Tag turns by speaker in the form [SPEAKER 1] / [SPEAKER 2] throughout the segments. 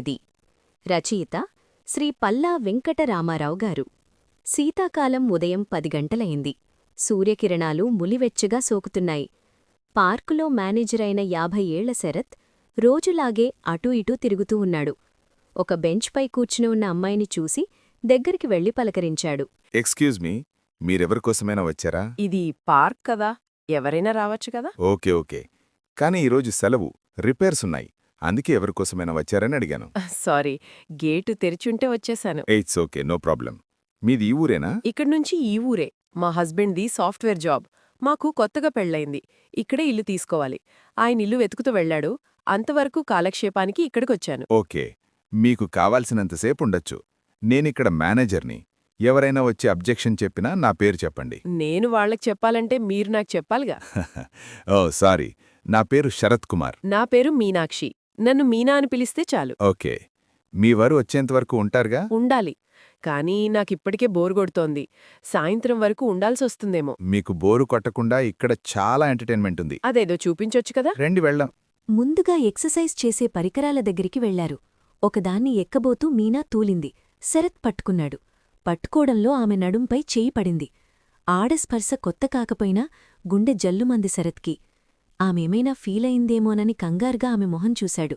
[SPEAKER 1] ఇది రచయిత శ్రీ పల్లా వెంకటరామారావు గారు. శీతాకాలం ఉదయం పది గంటలయింది సూర్యకిరణాలు ములివెచ్చగా సోకుతున్నాయి. పార్కులో మేనేజరైన యాభై ఏళ్ళ శరత్ రోజులాగే అటూ ఇటూ తిరుగుతూ ఉన్నాడు. ఒక బెంచ్పై కూర్చుని ఉన్న అమ్మాయిని చూసి దగ్గరికి వెళ్ళి పలకరించాడు.
[SPEAKER 2] ఎక్స్క్యూజ్ మీ మీరెవరి కోసమైనా వచ్చారా?
[SPEAKER 3] ఇది పార్క్ కదా ఎవరైనా రావచ్చు కదా?
[SPEAKER 2] Okay okay. కానీ ఈరోజు సెలవు రిపేర్స్ ఉన్నాయి. అందుకే ఎవరి కోసమైనా వచ్చారని అడిగాను.
[SPEAKER 3] సారీ గేటు తెరిచుంటే వచ్చేశాను
[SPEAKER 2] ఎయిట్స్ ఓకే నో ప్రాబ్లం మీది ఈ ఊరేనా?
[SPEAKER 3] ఇక్కడి నుంచి ఈ ఊరే. మా హస్బెండ్ది సాఫ్ట్వేర్ జాబ్. మాకు కొత్తగా పెళ్ళయింది. ఇక్కడే ఇల్లు తీసుకోవాలి. ఆయన ఇల్లు వెతుకుతూ వెళ్ళాడు. అంతవరకు కాలక్షేపానికి ఇక్కడికొచ్చాను.
[SPEAKER 2] ఓకే. మీకు కావాల్సినంతసేపు ఉండొచ్చు నేనిక్కడ మేనేజర్ని. ఎవరైనా వచ్చి అబ్జెక్షన్ చెప్పినా నా పేరు చెప్పండి.
[SPEAKER 3] నేను వాళ్ళకి చెప్పాలంటే మీరు నాకు చెప్పాలిగా.
[SPEAKER 2] ఓ సారీ. నా పేరు శరత్ కుమార్.
[SPEAKER 3] నా పేరు మీనాక్షి. నన్ను మీనా అని పిలిస్తే చాలు.
[SPEAKER 2] ఓకే. మీ వారు వచ్చేంతవరకు ఉంటారుగా?
[SPEAKER 3] ఉండాలి. కానీ నాకిప్పటికే బోర్ కొడుతోంది. సాయంత్రం వరకు ఉండాల్సొస్తుందేమో
[SPEAKER 2] మీకు బోరు కొట్టకుండా ఇక్కడ చాలా ఎంటర్టైన్మెంట్ ఉంది.
[SPEAKER 3] అదేదో చూపించొచ్చు కదా?
[SPEAKER 2] రండి వెళ్దాం.
[SPEAKER 1] ముందుగా ఎక్సర్సైజ్ చేసే పరికరాల దగ్గరికి వెళ్ళారు. ఒకదాన్ని ఎక్కబోతూ మీనా తూలింది. శరత్ పట్టుకున్నాడు. పట్టుకోవడంలో ఆమె నడుంపై చేయి పడింది. ఆడస్పర్శ కొత్త కాకపోయినా గుండె జల్లుమంది శరత్కి. ఆమెమైనా ఫీలయిందేమోనని కంగారుగా ఆమె మొహం చూశాడు.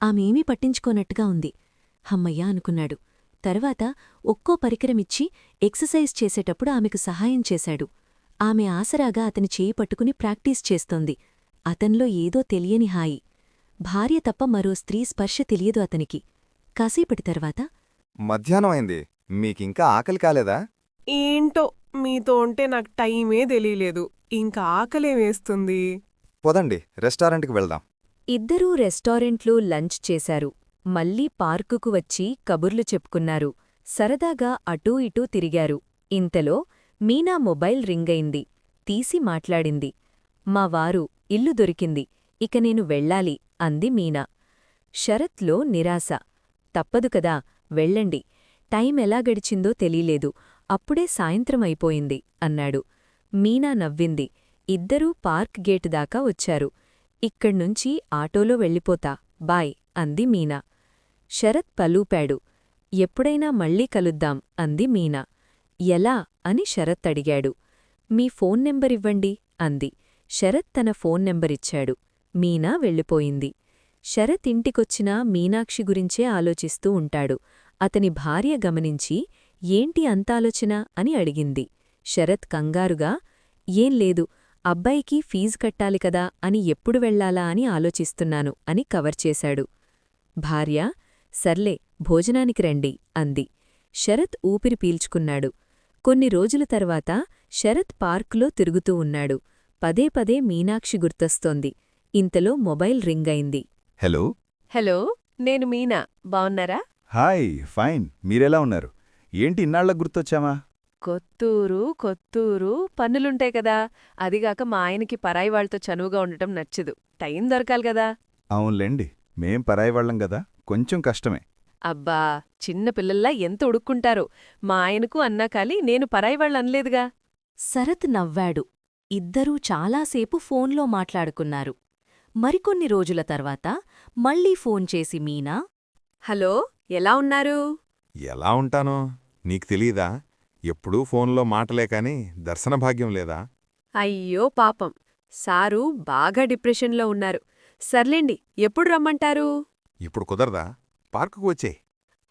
[SPEAKER 1] ఆమెమీ పట్టించుకోనట్టుగా ఉంది. హమ్మయ్యా అనుకున్నాడు. తర్వాత ఒక్కో పరికరమిచ్చి ఎక్సర్సైజ్ చేసేటప్పుడు ఆమెకు సహాయం చేశాడు. ఆమె ఆసరాగా అతని చేయి పట్టుకుని ప్రాక్టీస్ చేస్తోంది. అతన్లో ఏదో తెలియని హాయి. భార్య తప్ప మరో స్త్రీ స్పర్శ తెలియదు అతనికి. కాసేపటి తర్వాత
[SPEAKER 4] మధ్యాహ్నం అయింది మీకింకా ఆకలి కాలేదా?
[SPEAKER 3] ఏంటో మీతో ఉంటే నాకు టైమే తెలియలేదు. ఇంకా ఆకలే వేస్తుంది.
[SPEAKER 4] పొదండి రెస్టారెంట్కి వెళ్దాం.
[SPEAKER 1] ఇద్దరూ రెస్టారెంట్లో లంచ్ చేశారు. మళ్ళీ పార్కుకు వచ్చి కబుర్లు చెప్పుకున్నారు. సరదాగా అటూ ఇటూ తిరిగారు. ఇంతలో మీనా మొబైల్ రింగయింది తీసి మాట్లాడింది. మా వారు ఇల్లు దొరికింది. ఇక నేను వెళ్ళాలి అంది మీనా. షరత్లో నిరాశ. తప్పదు కదా వెళ్ళండి. టైం ఎలా గడిచిందో తెలీలేదు అప్పుడే సాయంత్రమైపోయింది అన్నాడు. మీనా నవ్వింది. ఇద్దరూ పార్క్ గేటు దాకా వచ్చారు. ఇక్కడ్నుంచి ఆటోలో వెళ్ళిపోతా. బాయ్ అంది మీనా. శరత్ పలూపాడు. ఎప్పుడైనా మళ్ళీ కలుద్దాం అంది మీనా. ఎలా అని శరత్ అడిగాడు. మీ ఫోన్ నెంబరివ్వండి అంది. శరత్ తన ఫోన్ నెంబరిచ్చాడు మీనా వెళ్ళిపోయింది. శరత్ ఇంటికొచ్చినా మీనాక్షి గురించే ఆలోచిస్తూ ఉంటాడు. అతని భార్య గమనించి ఏంటి అంతాలోచన అని అడిగింది. శరత్ కంగారుగా ఏం లేదు. అబ్బాయికి ఫీజు కట్టాలి కదా అని ఎప్పుడు వెళ్ళాలా అని ఆలోచిస్తున్నాను అని కవర్ చేశాడు. భార్య సర్లే భోజనానికి రండి అంది. శరత్ ఊపిరి పీల్చుకున్నాడు. కొన్ని రోజుల తర్వాత శరత్ పార్కులో తిరుగుతూ ఉన్నాడు. పదే పదే మీనాక్షి గుర్తొస్తోంది. ఇంతలో మొబైల్ రింగైంది
[SPEAKER 2] హలో?
[SPEAKER 3] హలో నేను మీనా. బావున్నారా?
[SPEAKER 2] Hi fine. మీరెలా ఉన్నారు? ఏంటి ఇన్నాళ్ళకు గుర్తొచ్చామా?
[SPEAKER 3] కొత్తూరు కొత్తూరు పన్నులుంటాయి కదా. అదిగాక మా ఆయనకి పరాయి వాళ్ళతో చనువుగా ఉండటం నచ్చదు. టైం దొరకాలి కదా.
[SPEAKER 2] అవునులేండి. మేం పరాయి వాళ్ళం గదా కొంచెం కష్టమే.
[SPEAKER 3] అబ్బా! చిన్న పిల్లల్లా ఎంత ఉడుక్కుంటారో. మా ఆయనకు అన్నా కాలి నేను పరాయి వాళ్ళనలేదుగా
[SPEAKER 1] శరత్ నవ్వాడు. ఇద్దరూ చాలాసేపు ఫోన్లో మాట్లాడుకున్నారు. మరికొన్ని రోజుల తర్వాత మళ్ళీ ఫోన్ చేసి మీనా?
[SPEAKER 3] హలో ఎలా ఉన్నారు?
[SPEAKER 5] ఎలా ఉంటానో నీకు తెలీదా? ఎప్పుడూ ఫోన్లో మాటలే కాని దర్శన భాగ్యం లేదా?
[SPEAKER 3] అయ్యో పాపం. సారు బాగా డిప్రెషన్లో ఉన్నారు. సర్లేండి ఎప్పుడు రమ్మంటారు?
[SPEAKER 5] ఇప్పుడు కుదరదా? పార్కుకు వచ్చే.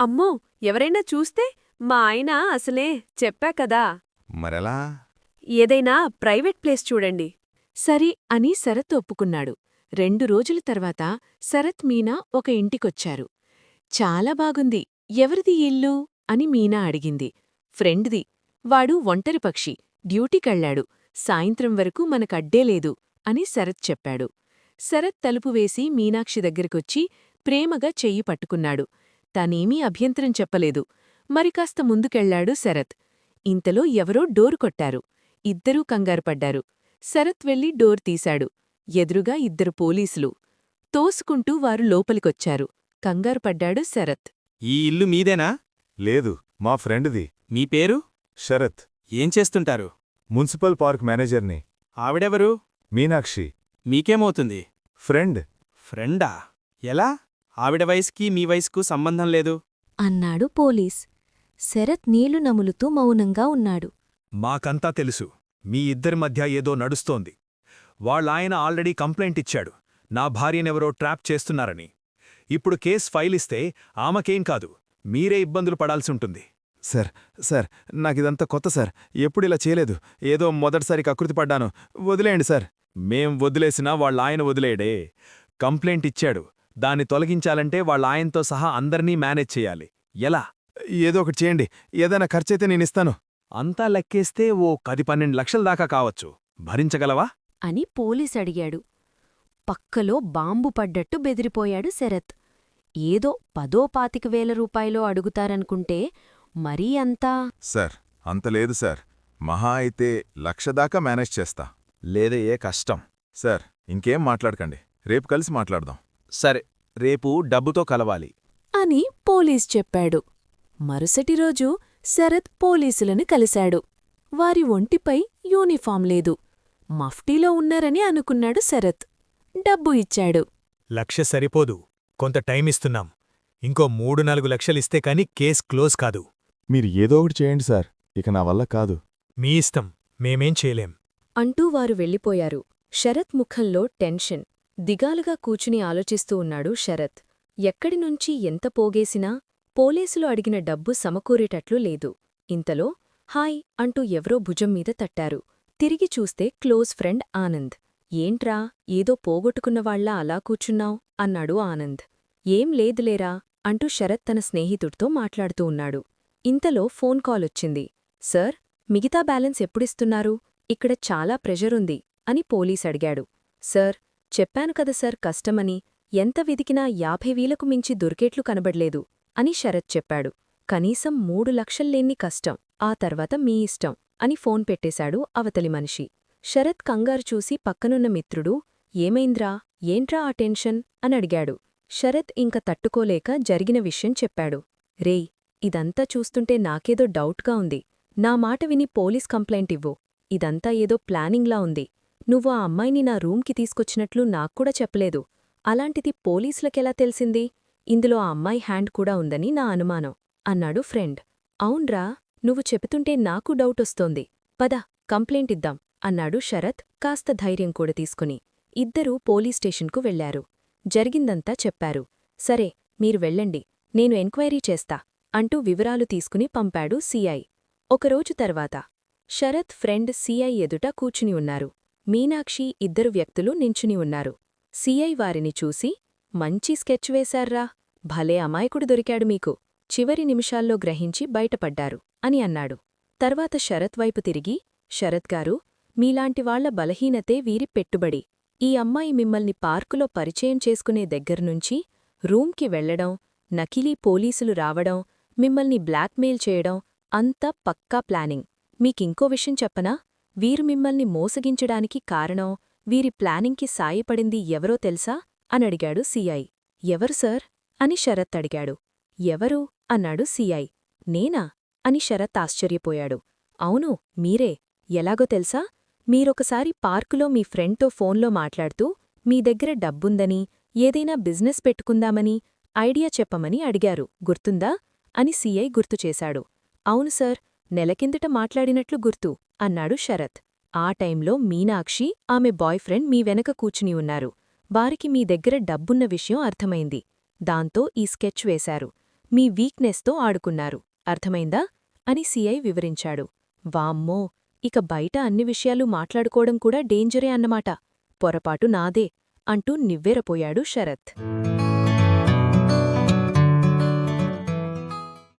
[SPEAKER 3] అమ్మో ఎవరైనా చూస్తే? మా ఆయన అసలే చెప్పా కదా.
[SPEAKER 5] మరెలా?
[SPEAKER 3] ఏదైనా ప్రైవేట్ ప్లేస్ చూడండి. సరి అని శరత్ ఒప్పుకున్నాడు. రెండు రోజుల తర్వాత శరత్ మీనా ఒక ఇంటికొచ్చారు. చాలా బాగుంది. ఎవరిది ఇల్లు? అని మీనా అడిగింది. ఫ్రెండ్ది. వాడు ఒంటరి పక్షి. డ్యూటీకెళ్ళాడు సాయంత్రం వరకు మనకడ్డేలేదు అని శరత్ చెప్పాడు. శరత్ తలుపు వేసి మీనాక్షి దగ్గరకొచ్చి ప్రేమగా చెయ్యి పట్టుకున్నాడు. తనేమీ అభ్యంతరం చెప్పలేదు. మరికాస్త ముందుకెళ్ళాడు శరత్. ఇంతలో ఎవరో డోరు కొట్టారు. ఇద్దరూ కంగారుపడ్డారు. శరత్ వెళ్ళి డోర్ తీశాడు. ఎదురుగా ఇద్దరు పోలీసులు. తోసుకుంటూ వారు లోపలికొచ్చారు. కంగారుపడ్డాడు శరత్.
[SPEAKER 6] ఈ ఇల్లు మీదేనా?
[SPEAKER 2] లేదు. మా ఫ్రెండ్ది.
[SPEAKER 6] మీ పేరు?
[SPEAKER 2] శరత్.
[SPEAKER 6] ఏం చేస్తుంటారు?
[SPEAKER 2] మున్సిపల్ పార్క్ మేనేజర్ని.
[SPEAKER 6] ఆవిడెవరు?
[SPEAKER 2] మీనాక్షి.
[SPEAKER 6] మీకేమవుతుంది?
[SPEAKER 2] ఫ్రెండ్.
[SPEAKER 6] ఫ్రెండా? ఎలా? ఆవిడ వయసుకి మీ వయసుకు సంబంధం లేదు.
[SPEAKER 7] అన్నాడు పోలీస్. శరత్ నీళ్ళు నములుతూ మౌనంగా ఉన్నాడు.
[SPEAKER 8] మాకంతా తెలుసు. మీ ఇద్దరి మధ్య ఏదో నడుస్తోంది. వాళ్ళాయన ఆల్రెడీ కంప్లైంట్ ఇచ్చాడు. నా భార్యనెవరో ట్రాప్ చేస్తున్నారని. ఇప్పుడు కేస్ ఫైల్ ఇస్తే ఆమెకేం కాదు. మీరే ఇబ్బందులు పడాల్సుంటుంది
[SPEAKER 5] సార్ సార్ నాకిదంతా కొత్త సార్. ఎప్పుడు ఇలా చేయలేదు. ఏదో మొదటిసారి కకృతి పడ్డాను. వదిలేయండి సార్. మేం వదిలేసినా వాళ్ళ ఆయన వదిలేయడే. కంప్లైంట్ ఇచ్చాడు. దాన్ని తొలగించాలంటే వాళ్ళ ఆయనతో సహా అందర్నీ మేనేజ్ చేయాలి. ఎలా? ఏదో ఒకటి చేయండి. ఏదైనా ఖర్చయితే నేనిస్తాను. అంతా లెక్కేస్తే ఓ పది పన్నెండు లక్షల దాకా కావచ్చు. భరించగలవా?
[SPEAKER 7] అని పోలీస్ అడిగాడు పక్కలో బాంబు పడ్డట్టు బెదిరిపోయాడు శరత్. ఏదో పదో పాతిక వేల రూపాయలో అడుగుతారనుకుంటే మరీ అంతా?
[SPEAKER 2] సార్ అంత లేదు సార్. మహా అయితే లక్ష దాకా మేనేజ్ చేస్తా.
[SPEAKER 5] లేదే ఏ కష్టం.
[SPEAKER 2] సార్ ఇంకేం మాట్లాడకండి. రేపు కలిసి మాట్లాడదాం.
[SPEAKER 6] సరే రేపు డబ్బుతో కలవాలి.
[SPEAKER 3] అని పోలీస్ చెప్పాడు. మరుసటి రోజు శరత్ పోలీసులను కలిశాడు. వారి ఒంటిపై యూనిఫాం లేదు. మఫ్టీలో ఉన్నారని అనుకున్నాడు శరత్. డబ్బు ఇచ్చాడు.
[SPEAKER 8] లక్ష సరిపోదు. కొంత టైం ఇస్తున్నాం. ఇంకో మూడు నాలుగు లక్షలిస్తే కాని కేస్ క్లోజ్ కాదు.
[SPEAKER 5] మీరు ఏదో ఒకటి చేయండి సార్. ఇక నా వల్ల కాదు.
[SPEAKER 8] మీ ఇష్టం. మేమేం చేయలేం.
[SPEAKER 1] అంటూ వారు వెళ్ళిపోయారు. శరత్ ముఖంలో టెన్షన్. దిగాలుగా కూచుని ఆలోచిస్తూ ఉన్నాడు శరత్. ఎక్కడినుంచి ఎంత పోగేసినా పోలీసులు అడిగిన డబ్బు సమకూరేటట్లు లేదు. ఇంతలో హాయ్ అంటూ ఎవరో భుజం మీద తట్టారు. తిరిగి చూస్తే క్లోజ్ ఫ్రెండ్ ఆనంద్. ఏంట్రా? ఏదో పోగొట్టుకున్నవాళ్ళా అలా కూచున్నావ్ అన్నాడు ఆనంద్. ఏం లేదులేరా అంటూ శరత్ తన స్నేహితుడితో మాట్లాడుతూ ఉన్నాడు. ఇంతలో ఫోన్ కాలొచ్చింది సార్ మిగతా బ్యాలెన్స్ ఎప్పుడిస్తున్నారు? ఇక్కడ చాలా ప్రెషరుంది అని పోలీస్ అడిగాడు. సార్ చెప్పాను కదా సార్ కష్టమని ఎంత వెదికినా యాభై వీలకు మించి దొరికేట్లు కనబడలేదు అని శరత్ చెప్పాడు. కనీసం మూడు లక్షల్లేన్ని కష్టం ఆ తర్వాత మీ ఇష్టం అని ఫోన్ పెట్టేశాడు అవతలి మనిషి. శరత్ కంగారు చూసి పక్కనున్న మిత్రుడు ఏమైంద్రా? ఏంట్రా ఆ టెన్షన్? అని అడిగాడు. శరత్ ఇంక తట్టుకోలేక జరిగిన విషయం చెప్పాడు. రేయ్ ఇదంతా చూస్తుంటే నాకేదో డౌట్గా ఉంది. నా మాట విని పోలీస్ కంప్లైంట్ ఇవ్వు. ఇదంతా ఏదో ప్లానింగ్లా ఉంది. నువ్వు ఆ అమ్మాయిని నా రూమ్కి తీసుకొచ్చినట్లు నాక్కూడా చెప్పలేదు. అలాంటిది పోలీసులకెలా తెలిసింది? ఇందులో ఆ అమ్మాయి హ్యాండ్ కూడా ఉందని నా అనుమానం అన్నాడు ఫ్రెండ్. అవున్రా నువ్వు చెబుతుంటే నాకు డౌటొస్తోంది పద కంప్లైంట్ ఇద్దాం అన్నాడు శరత్ కాస్త ధైర్యం కూడా తీసుకుని. ఇద్దరూ పోలీస్ స్టేషన్కు వెళ్ళారు జరిగిందంతా చెప్పారు. సరే మీరు వెళ్ళండి నేను ఎంక్వైరీ చేస్తా అంటూ వివరాలు తీసుకుని పంపాడు సీఐ ఒకరోజు తర్వాత శరత్ ఫ్రెండ్ సీఐ ఎదుట కూచుని ఉన్నారు. మీనాక్షి ఇద్దరు వ్యక్తులు నించుని ఉన్నారు. సీఐ వారిని చూసి మంచి స్కెచ్ వేశార్రా భలే అమాయకుడు దొరికాడు మీకు చివరి నిమిషాల్లో గ్రహించి బయటపడ్డారు అని అన్నాడు. తర్వాత శరత్ వైపు తిరిగి శరత్ గారు మీలాంటివాళ్ళ బలహీనతే వీరి పెట్టుబడి ఈ అమ్మాయి మిమ్మల్ని పార్కులో పరిచయం చేసుకునే దగ్గర్నుంచి రూమ్కి వెళ్ళడం నకిలీ పోలీసులు రావడం మిమ్మల్ని బ్లాక్మెయిల్ చేయడం అంతా పక్కా ప్లానింగ్. మీకింకో విషయం చెప్పనా? వీరు మిమ్మల్ని మోసగించడానికి కారణం వీరి ప్లానింగ్కి సాయపడింది ఎవరో తెలుసా? అనడిగాడు సీఐ ఎవరు సార్? అని శరత్ అడిగాడు. ఎవరు? అన్నాడు సీఐ నేనా? అని శరత్ ఆశ్చర్యపోయాడు. అవును మీరే. ఎలాగో తెలుసా? మీరొకసారి పార్కులో మీ ఫ్రెండ్తో ఫోన్లో మాట్లాడుతూ మీ దగ్గర డబ్బుందని ఏదైనా బిజినెస్ పెట్టుకుందామని ఐడియా చెప్పమని అడిగారు. గుర్తుందా? అని సీఐ గుర్తుచేశాడు అవును సార్ నెలకిందట మాట్లాడినట్లు గుర్తు అన్నాడు శరత్. ఆ టైంలో మీనాక్షి ఆమె బాయ్ఫ్రెండ్ మీ వెనక కూచుని ఉన్నారు. వారికి మీ దగ్గర డబ్బున్న విషయం అర్థమైంది. దాంతో ఈ స్కెచ్ వేశారు. మీ వీక్నెస్తో ఆడుకున్నారు. అర్థమైందా? అని సీఐ వివరించాడు. వామ్మో! ఇక బయట అన్ని విషయాలు మాట్లాడుకోవడం కూడా డేంజరే అన్నమాట. పొరపాటు నాదే అంటూ నివ్వెరపోయాడు శరత్.